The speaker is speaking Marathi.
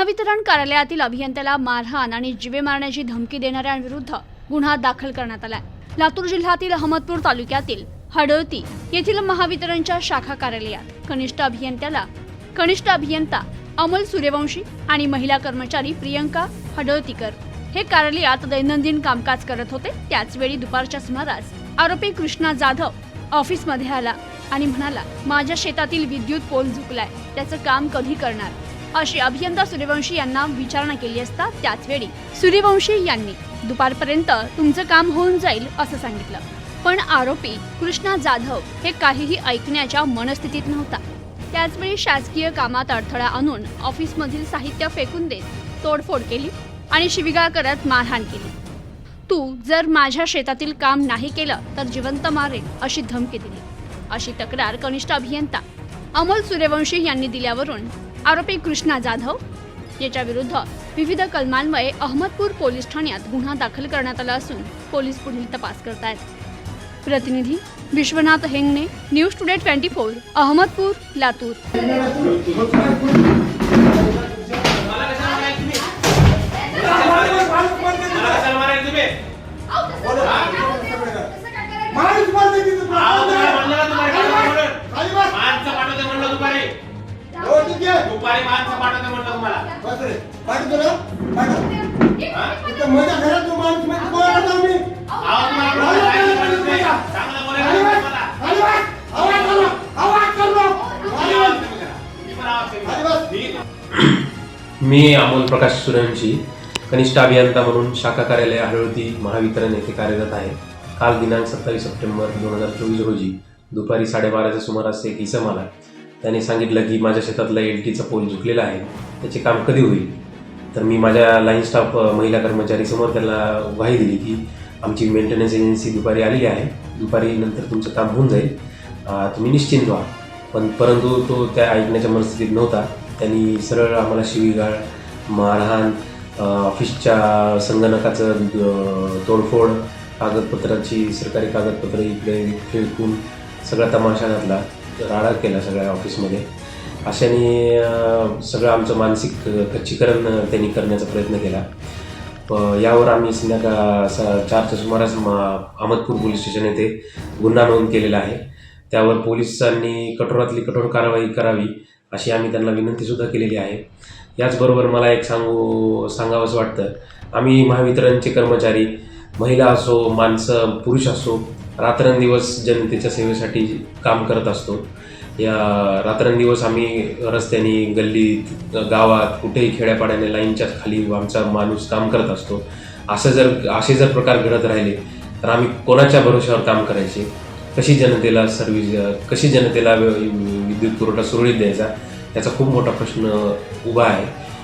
महावितरण कार्यालयातील अभियंत्याला मारहाण आणि जिवे मारण्याची धमकी देणाऱ्यांविरुद्ध गुन्हा दाखल करण्यात आलाय. लातूर जिल्ह्यातील अहमदपूर तालुक्यातील हडळती येथील महावितरणच्या शाखा कार्यालयात कनिष्ठ अभियंत्याला कनिष्ठ अभियंता अमोल सूर्यवंशी आणि महिला कर्मचारी प्रियंका हडळतीकर हे कार्यालयात दैनंदिन कामकाज करत होते. त्याचवेळी दुपारच्या सुमारास आरोपी कृष्णा जाधव ऑफिसमध्ये आला आणि म्हणाला माझ्या शेतातील विद्युत पोल झुकलाय त्याचं काम कधी करणार? अशी अभियंता सूर्यवंशी यांना विचारणा केली असता त्याचवेळी सूर्यवंशी यांनी दुपारपर्यंत तुमचं काम होऊन जाईल असं सांगितलं. पण आरोपी कृष्णा जाधव हे काहीही ऐकण्याच्या मनस्थितीत नव्हता. त्याचवेळी शासकीय कामात अडथळा आणून ऑफिसमधील साहित्य फेकून देत तोडफोड केली आणि शिविगाळ करत मारहाण केली. तू जर माझ्या शेतातील काम नाही केलं तर जिवंत मारेल अशी धमकी दिली. अशी तक्रार कनिष्ठ अभियंता अमोल सूर्यवंशी यांनी दिल्यावरून आरोपी कृष्णा जाधव याच्या विरुद्ध विविध कलमांवये अहमदपूर पोलीस ठाण्यात गुन्हा दाखल करण्यात आला असून पोलीस पुढील तपास करतायत. प्रतिनिधी Vishwanath Hengane news today twenty four Ahmadpur Latur. दुपारी माणसं पाठवते म्हणलं तुम्हाला. बस रे. पाठवतो ना? पाठव. हा? इथं माझ्या घरात तो माणूस माहिती कोणाला जाऊ मी? चांगलं बोलायला अमोल प्रकाश सूर्यवंशी कनिष्ठ अभियंता म्हणून शाखा कार्यालय हळवती महावितरण येथे कार्यरत आहे. काल दिनांक सत्तावीस सप्टेंबर दोन हजार चोवीस रोजी दुपारी साडेबाराच्या सुमारास एक इसम आला. त्याने सांगितलं की माझ्या शेतातला एल टीचा पोल झुकलेला आहे. त्याचे काम कधी होईल? तर मी माझ्या लाईन स्टाफ महिला कर्मचारीसमोर त्याला ग्वाही दिली की आमची मेंटेनन्स एजन्सी दुपारी आलेली आहे. दुपारी नंतर तुमचं काम होऊन जाईल. तुम्ही निश्चिंत व्हा. पण परंतु तो त्या ऐकण्याच्या मनस्थितीत नव्हता. त्यांनी सरळ आम्हाला शिवीगाळ मारहाण ऑफिसच्या संगणकाचं तोडफोड कागदपत्राची सरकारी कागदपत्र इकडे फेकून सगळा तमाशा घातला. राडा केला सगळ्या ऑफिसमध्ये. अशाने सगळं आमचं मानसिक खच्चीकरण त्यांनी करण्याचा प्रयत्न केला. यावर आम्ही संध्याकाळ स चारच्या सुमारास अहमदपूर पोलीस स्टेशन येथे गुन्हा नोंद केलेला आहे. त्यावर पोलिसांनी कठोरातली कठोर कारवाई करावी अशी आम्ही त्यांना विनंतीसुद्धा केलेली आहे. याचबरोबर मला एक सांगू सांगावंसं वाटतं. आम्ही महावितरणचे कर्मचारी महिला असो माणसं पुरुष असो रात्रंदिवस जनतेच्या सेवेसाठी काम करत असतो. या रात्रंदिवस आम्ही रस्त्याने गल्लीत गावात कुठेही खेड्यापाड्याने लाईनच्या खाली आमचा माणूस काम करत असतो. असं जर असे जर प्रकार घडत राहिले तर आम्ही कोणाच्या भरोश्यावर काम करायचे? कशी जनतेला सर्व्हिस कशी जनतेला विद्युत पुरवठा सुरळीत द्यायचा? त्याचा खूप मोठा प्रश्न उभा आहे.